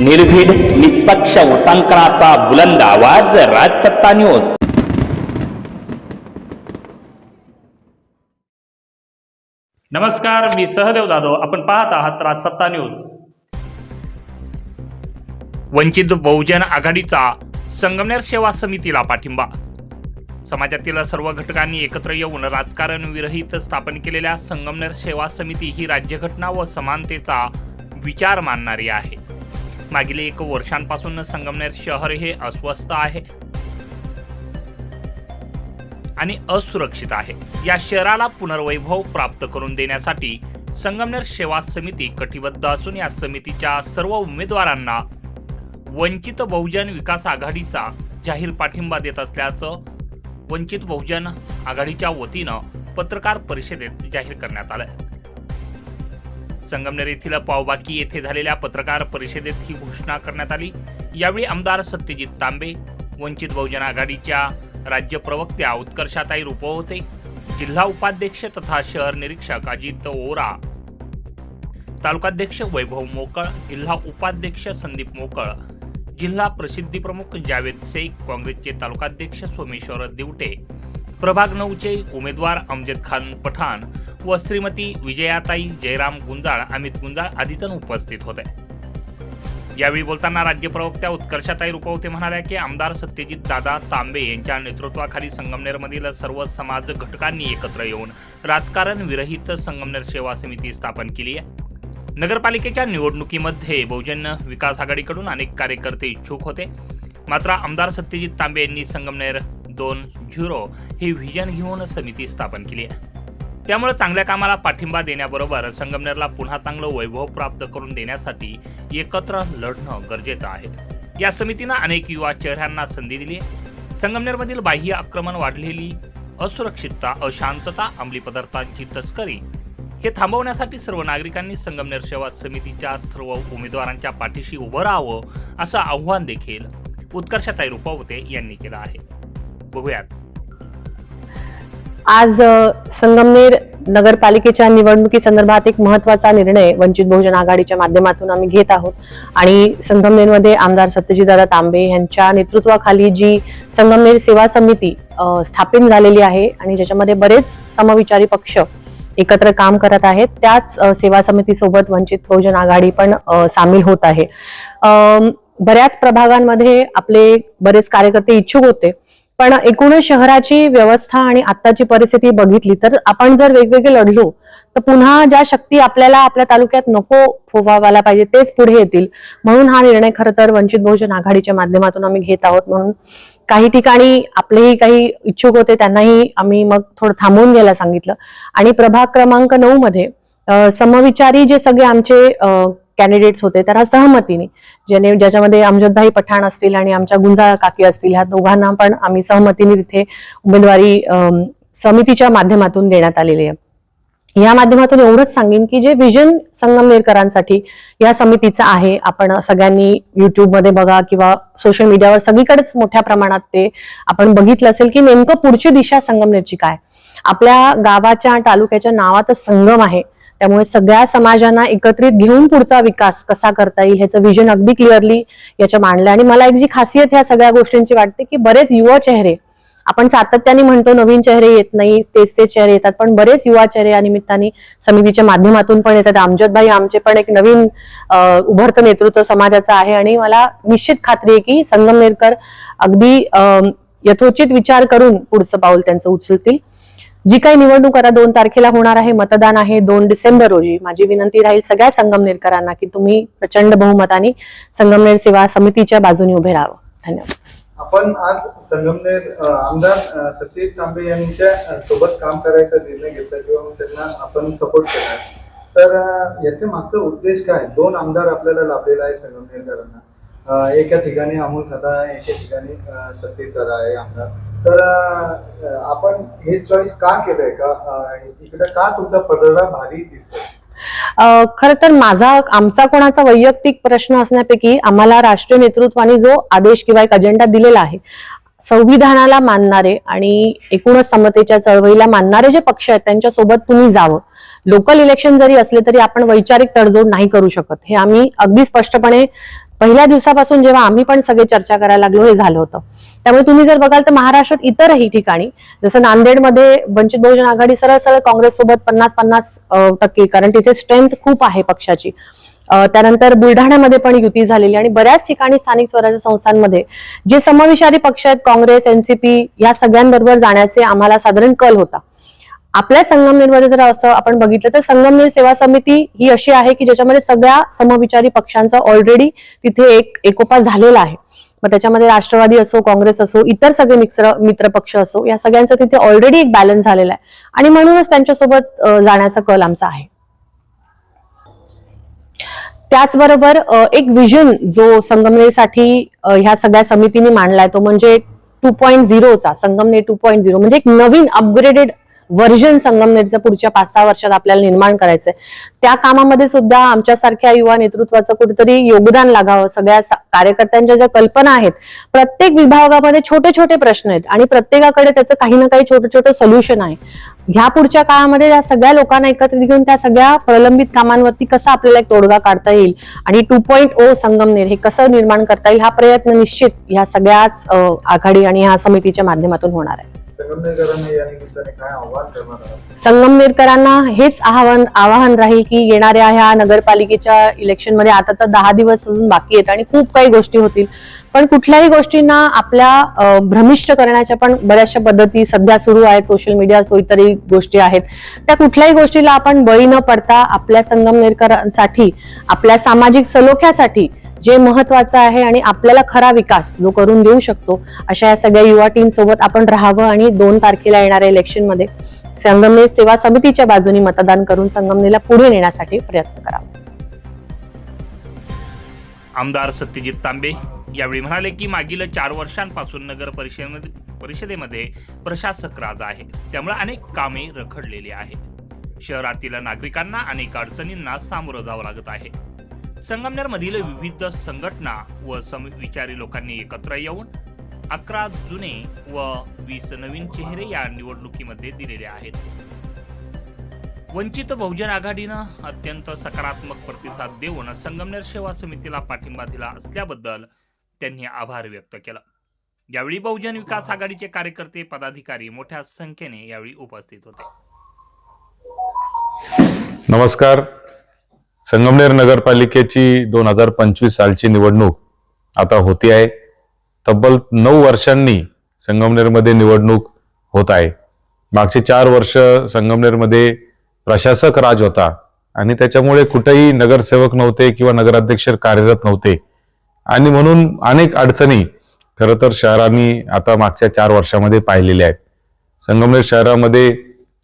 निर्भीड निष्पक्ष उटांकनाचा बुलंद आवाज राजसत्ता न्यूज. नमस्कार मी सहदेव जाधव. आपण पाहत आहात राजसत्ता न्यूज. वंचित बहुजन आघाडीचा संगमनेर सेवा समितीला पाठिंबा. समाजातील सर्व घटकांनी एकत्र येऊन राजकारण विरहित स्थापन केलेल्या संगमनेर सेवा समिती ही राज्यघटना व समानतेचा विचार मानणारी आहे. मागील एक वर्षांपासून संगमनेर शहर हे अस्वस्थ आहे आणि असुरक्षित आहे. या शहराला पुनर्वैभव प्राप्त करून देण्यासाठी संगमनेर सेवा समिती कटिबद्ध असून या समितीच्या सर्व उमेदवारांना वंचित बहुजन विकास आघाडीचा जाहीर पाठिंबा देत असल्याचं वंचित बहुजन आघाडीच्या वतीनं पत्रकार परिषदेत जाहीर करण्यात आलं. संगमनेर येथील पावबाकी येथे झालेल्या पत्रकार परिषदेत ही घोषणा करण्यात आली. यावेळी आमदार सत्यजित तांबे वंचित बहुजन आघाडीच्या राज्य प्रवक्त्या उत्कर्षाताई रुपवते जिल्हा उपाध्यक्ष तथा शहर निरीक्षक अजित ओरा तालुकाध्यक्ष वैभव मोकळ जिल्हा उपाध्यक्ष संदीप मोकळ जिल्हा प्रसिद्धी प्रमुख जावेद शेख काँग्रेसचे तालुकाध्यक्ष सोमेश्वर दिवटे प्रभाग नऊचे उमेदवार अमजद खान पठाण व श्रीमती विजयाताई जयराम गुंजाळ अमित गुंजाळ आदीजण उपस्थित होते. यावेळी बोलताना राज्य प्रवक्त्या उत्कर्षाताई रुपवते म्हणाल्या की आमदार सत्यजित दादा तांबे यांच्या नेतृत्वाखाली संगमनेरमधील सर्व समाज घटकांनी एकत्र येऊन राजकारण विरहित संगमनेर सेवा समिती स्थापन केली आहे. नगरपालिकेच्या निवडणुकीमध्ये बहुजन विकास आघाडीकडून अनेक कार्यकर्ते इच्छुक होते. मात्र आमदार सत्यजित तांबे यांनी संगमनेर दोन झिरो ही व्हिजन घेऊन समिती स्थापन केली आहे. त्यामुळे चांगल्या कामाला पाठिंबा देण्याबरोबर संगमनेरला पुन्हा चांगलं वैभव प्राप्त करून देण्यासाठी एकत्र लढणं गरजेचं आहे. या समितीनं अनेक युवा चेहऱ्यांना संधी दिली संगमनेरमधील बाह्य आक्रमण वाढलेली असुरक्षितता अशांतता अंमली पदार्थांची तस्करी हे थांबवण्यासाठी सर्व नागरिकांनी संगमनेर सेवा समितीच्या सर्व उमेदवारांच्या पाठीशी उभं राहावं असं आव्हान देखील उत्कर्षताई रुपवते यांनी केलं आहे. बघूयात. आज संगमनेर नगरपालिकेच्या निवडणुकी संदर्भात एक महत्त्वाचा निर्णय वंचित बहुजन आघाडीच्या माध्यमातून आम्ही घेत आहोत. आणि संगमनेरमध्ये आमदार सत्यजितदादा तांबे यांच्या नेतृत्वाखाली जी संगमनेर सेवा समिती स्थापित झालेली आहे आणि ज्याच्यामध्ये बरेच समविचारी पक्ष एकत्र काम करत आहेत त्याच सेवा समितीसोबत वंचित बहुजन आघाडी पण सामील होत आहे. बऱ्याच प्रभागांमध्ये आपले बरेच कार्यकर्ते इच्छुक होते. पण एकूणच शहराची व्यवस्था आणि आत्ताची परिस्थिती बघितली तर आपण जर वेगवेगळे लढलो तर पुन्हा ज्या शक्ती आपल्याला आपल्या तालुक्यात नको फोवावायला पाहिजे तेच पुढे येतील. म्हणून हा निर्णय खरं तर वंचित बहुजन आघाडीच्या माध्यमातून आम्ही घेत आहोत. म्हणून काही ठिकाणी आपलेही काही इच्छुक होते त्यांनाही आम्ही मग थोडं थांबवून घ्यायला सांगितलं. आणि प्रभाग क्रमांक नऊ मध्ये समविचारी जे सगळे आमचे कॅन्डिडेट्स होते त्यांना सहमतीने. ज्याने ज्याच्यामध्ये अमजदभाई पठाण असतील आणि आमच्या गुंजाळ काकी असतील ह्या दोघांना पण आम्ही सहमतीने तिथे उमेदवारी समितीच्या माध्यमातून देण्यात आलेली आहे. या माध्यमातून एवढंच सांगेन की जे विजन संगमनेरकरांसाठी या समितीचं आहे आपण सगळ्यांनी युट्यूबमध्ये बघा किंवा सोशल मीडियावर सगळीकडेच मोठ्या प्रमाणात ते आपण बघितलं असेल की नेमकं पुढची दिशा संगमनेरची काय. आपल्या गावाच्या तालुक्याच्या नावातच संगम आहे. त्यामुळे सगळ्या समाजांना एकत्रित घेऊन पुढचा विकास कसा करता येईल ह्याचं विजन अगदी क्लिअरली याच्या मांडलं आणि मला एक जी खासियत ह्या सगळ्या गोष्टींची वाटते की बरेच युवा चेहरे आपण सातत्याने म्हणतो नवीन चेहरे येत नाही तेच ते चेहरे येतात पण बरेच युवा चेहरे या निमित्ताने समितीच्या माध्यमातून पण येतात. अमजदभाई आमचे पण एक नवीन उभरतं नेतृत्व समाजाचं आहे. आणि मला निश्चित खात्री आहे की संगमनेरकर अगदी यथोचित विचार करून पुढचं पाऊल त्यांचं उचलतील. जी काही निवडणूक आता दोन तारखेला होणार आहे मतदान आहे दोन डिसेंबर रोजी. माझी विनंती राहील सगळ्या संगमनेरकरांना की तुम्ही प्रचंड बहुमताने संगमनेर सेवा समितीच्या बाजूने उभे राहावं. धन्यवाद. आपण आज संगमनेर आमदार सतीश तांबे यांच्या सोबत काम करायचा निर्णय घेतला किंवा त्यांना आपण सपोर्ट केला तर याचे मागचा उद्देश काय? दोन आमदार आपल्याला लाभलेला आहे संगमनेरकरांना. एका ठिकाणी अमोल खदा एका ठिकाणी सतीश दादा आहे आमदार. तर आपण हे चॉईस का केलंय? का इकडे का तुमचा पदरा भारी दिसतोय? खर खरं तर माझा आमचा कोणाचा वैयक्तिक प्रश्न असण्यापैकी आम्हाला राष्ट्रीय नेतृत्वाने जो आदेश किंवा एक अजेंडा दिलेला आहे संविधानाला मानणारे आणि एकूणच समतेच्या चळवळीला मानणारे जे पक्ष आहेत त्यांच्यासोबत तुम्ही जावं. लोकल इलेक्शन जरी असले तरी आपण वैचारिक तडजोड नाही करू शकत. हे आम्ही अगदी स्पष्टपणे पहिल्या दिवसापासून जेव्हा आम्ही पण सगळे चर्चा करायला लागलो हे झालं होतं. त्यामुळे तुम्ही जर बघाल तर महाराष्ट्रात इतरही ठिकाणी जसं नांदेडमध्ये वंचित बहुजन आघाडी सरळ सरळ काँग्रेस सोबत पन्नास पन्नास टक्के कारण तिथे स्ट्रेंथ खूप आहे पक्षाची. त्यानंतर बुलढाण्यामध्ये पण युती झालेली आणि बऱ्याच ठिकाणी स्थानिक स्वराज्य संस्थांमध्ये जे समविचारी पक्ष आहेत काँग्रेस एनसीपी या सगळ्यांबरोबर जाण्याचे आम्हाला साधारण कल होता. आपल्या संगमनेरमध्ये जर असं आपण बघितलं तर संगमनेर सेवा समिती ही अशी आहे की ज्याच्यामध्ये सगळ्या समविचारी पक्षांचा ऑलरेडी तिथे एक एकोपा झालेला आहे. मग त्याच्यामध्ये राष्ट्रवादी असो काँग्रेस असो इतर सगळे मित्र मित्र पक्ष असो या सगळ्यांचा तिथे ऑलरेडी एक बॅलन्स झालेला आहे. आणि म्हणूनच त्यांच्यासोबत जाण्याचा कल आमचा आहे. त्याचबरोबर एक विजन जो संगमनेरसाठी ह्या सगळ्या समितीने मांडलाय तो म्हणजे टू पॉईंट झिरोचा संगमनेर टू पॉईंट झिरो म्हणजे एक नवीन अपग्रेडेड व्हर्जन संगमनेरचं पुढच्या पाच सहा वर्षात आपल्याला निर्माण करायचंय. त्या कामामध्ये सुद्धा आमच्यासारख्या युवा नेतृत्वाचं कुठेतरी योगदान लागावं. सगळ्या कार्यकर्त्यांच्या ज्या कल्पना आहेत प्रत्येक विभागामध्ये छोटे छोटे प्रश्न आहेत आणि प्रत्येकाकडे त्याचं काही ना काही छोटं छोटं सोल्युशन आहे. ह्या पुढच्या काळामध्ये या सगळ्या लोकांना एकत्रित घेऊन त्या सगळ्या प्रलंबित कामांवरती कसा आपल्याला एक तोडगा काढता येईल आणि टू पॉईंट ओ संगमनेर हे कसं निर्माण करता येईल हा प्रयत्न निश्चित ह्या सगळ्याच आघाडी आणि ह्या समितीच्या माध्यमातून होणार आहे. संगमनेरकरांना या निमित्ताने काय आव्हान करणार आहात? संगमनेरकरांना हेच आवाहन आवाहन राहील की येणाऱ्या ह्या नगरपालिकेच्या इलेक्शनमध्ये आता तर दहा दिवस अजून बाकी आहेत आणि खूप काही गोष्टी होतील. पण कुठल्याही गोष्टींना आपल्या भ्रमिष्ट करण्याच्या पण बऱ्याचशा पद्धती सध्या सुरू आहेत. सोशल मीडिया सो इतरही गोष्टी आहेत. त्या कुठल्याही गोष्टीला आपण बळी न पडता आपल्या संगमनेरकरांसाठी आपल्या सामाजिक सलोख्यासाठी जे महत्वाचं आहे आणि आपल्याला खरा विकास जो करून देऊ शकतो अशा या सगळ्या युवा टीम सोबत आपण राहावं आणि दोन तारखेला येणाऱ्या इलेक्शनमध्ये संगमनेर सेवा समितीच्या बाजूनी मतदान करून संगमनेरला पुढे नेण्यासाठी प्रयत्न करावा. आमदार सत्यजित तांबे यावेळी म्हणाले की मागील चार वर्षांपासून नगर परिषदेमध्ये परिषदेमध्ये प्रशासक राज आहे. त्यामुळे अनेक कामे रखडलेली आहेत. शहरातील नागरिकांना अनेक अडचणींना सामोरं जावं लागत आहे. संगमनेरमधील विविध संघटना व समविचारी लोकांनी एकत्र येऊन अकरा जुने व वीस नवीन चेहरे या निवडणुकीमध्ये दिलेले आहेत. वंचित बहुजन आघाडीनं अत्यंत सकारात्मक प्रतिसाद देऊन संगमनेर सेवा समितीला पाठिंबा दिला असल्याबद्दल त्यांनी आभार व्यक्त केला. यावेळी बहुजन विकास आघाडीचे कार्यकर्ते पदाधिकारी मोठ्या संख्येने यावेळी उपस्थित होते. नमस्कार. संगमनेर नगरपालिकेची दोन हजार पंचवीस सालची निवडणूक आता होती आहे. तब्बल नऊ वर्षांनी संगमनेरमध्ये निवडणूक होत आहे. मागचे चार वर्ष संगमनेरमध्ये प्रशासक राज होता आणि त्याच्यामुळे कुठेही नगरसेवक नव्हते किंवा नगराध्यक्ष कार्यरत नव्हते. आणि म्हणून अनेक अडचणी खरं तर शहरांनी आता मागच्या चार वर्षामध्ये पाहिलेल्या आहेत. संगमनेर शहरामध्ये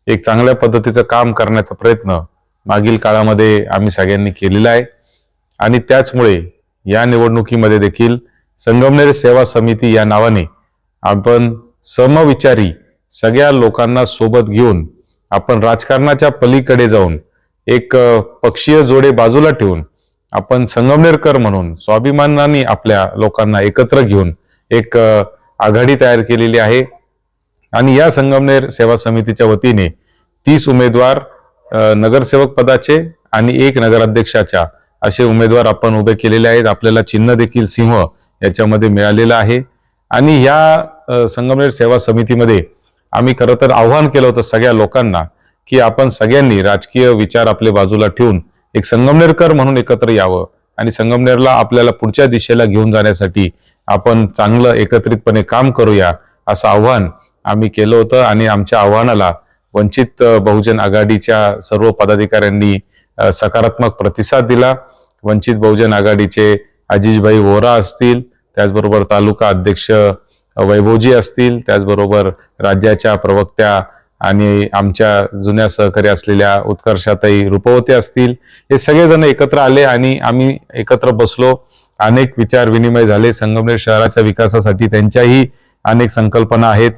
एक चांगल्या पद्धतीचं काम करण्याचा प्रयत्न मागील काळामध्ये आम्ही सगळ्यांनी केलेला आहे. आणि त्याचमुळे या निवडणुकीमध्ये देखील संगमनेर सेवा समिती या नावाने आपण समविचारी सगळ्या लोकांना सोबत घेऊन आपण राजकारणाच्या पलीकडे जाऊन एक पक्षीय जोडे बाजूला ठेवून आपण संगमनेरकर म्हणून स्वाभिमानाने आपल्या लोकांना एकत्र घेऊन एक आघाडी तयार केलेली आहे. आणि या संगमनेर सेवा समितीच्या वतीने तीस उमेदवार नगरसेवक पदाचे आणि एक नगराध्यक्षाच्या असे उमेदवार आपण उभे केलेले आहेत. आपल्याला चिन्ह देखील सिंह याच्यामध्ये मिळालेलं आहे. आणि या संगमनेर सेवा समितीमध्ये आम्ही खरं तर आव्हान केलं होतं सगळ्या लोकांना की आपण सगळ्यांनी राजकीय विचार आपले बाजूला ठेवून एक संगमनेरकर म्हणून एकत्र यावं आणि संगमनेरला आपल्याला पुढच्या दिशेला घेऊन जाण्यासाठी आपण चांगलं एकत्रितपणे काम करूया असं आव्हान आम्ही केलं होतं आणि आमच्या आव्हानाला वंचित बहुजन आघाडीच्या सर्व पदाधिकाऱ्यांनी सकारात्मक प्रतिसाद दिला. वंचित बहुजन आघाडीचे अजिजभाई वोरा असतील त्याचबरोबर तालुका अध्यक्ष वैभवजी असतील त्याचबरोबर राज्याच्या प्रवक्त्या आणि आमच्या जुन्या सहकारी असलेल्या उत्कर्षाताई रूपवते असतील. हे सगळेजण एकत्र आले आणि आम्ही एकत्र बसलो. अनेक विचार विनिमय झाले. संगमनेर शहराच्या विकासासाठी त्यांच्याही अनेक संकल्पना आहेत.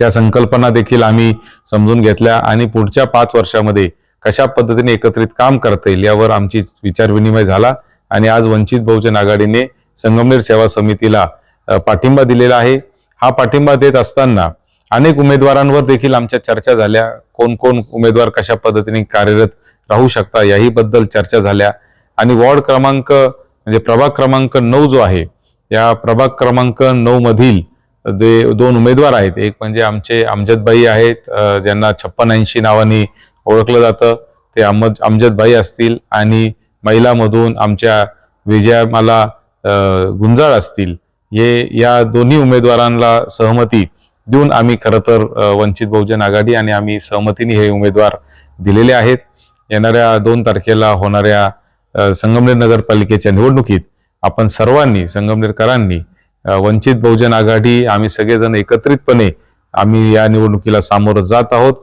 त्या संकल्पना देखील आम्ही समजून घेतल्या आणि पुढच्या पाच वर्षामध्ये कशा पद्धतीने एकत्रित काम करता येईल यावर आमची विचार विनिमय झाला आणि आज वंचित बहुजन आघाडीने संगमनेर सेवा समितीला पाठिंबा दिलेला आहे. हा पाठिंबा देत असताना अनेक उमेदवारांवर देखील आमच्या चर्चा झाल्या. कोण कोण उमेदवार कशा पद्धतीने कार्यरत राहू शकता याही बद्दल चर्चा झाल्या. आणि वॉर्ड क्रमांक म्हणजे प्रभाग क्रमांक नऊ जो आहे या प्रभाग क्रमांक नऊ मधील जे दोन उमेदवार आहेत. एक म्हणजे आमचे अमजदबाई आहेत ज्यांना छप्पन ऐंशी नावाने ओळखलं जातं. ते अमद अमजदबाई असतील आणि महिलामधून आमच्या विजयामाला गुंजाळ असतील. हे या दोन्ही उमेदवारांना सहमती देऊन आम्ही खरं तर वंचित बहुजन आघाडी आणि आम्ही सहमतीने हे उमेदवार दिलेले आहेत. येणाऱ्या दोन तारखेला होणाऱ्या संगमनेर नगरपालिकेच्या निवडणुकीत आपण सर्वांनी संगमनेरकरांनी वंचित बहुजन आघाडी आम्ही सगळेजण एकत्रितपणे आम्ही या निवडणुकीला सामोरं जात आहोत.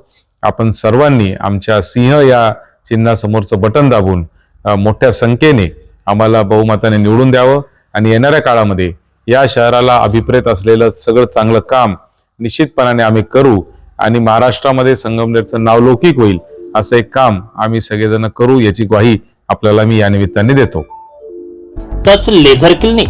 आपण सर्वांनी आमच्या सिंह या चिन्हासमोरचं बटन दाबून मोठ्या संख्येने आम्हाला बहुमताने निवडून द्यावं आणि येणाऱ्या काळामध्ये या शहराला अभिप्रेत असलेलं सगळं चांगलं काम निश्चितपणाने आम्ही करू आणि महाराष्ट्रामध्ये संगमनेरचं नाव लौकिक होईल असं एक काम आम्ही सगळेजण करू याची ग्वाही आपल्याला मी या निमित्ताने देतो. Touch laser clinic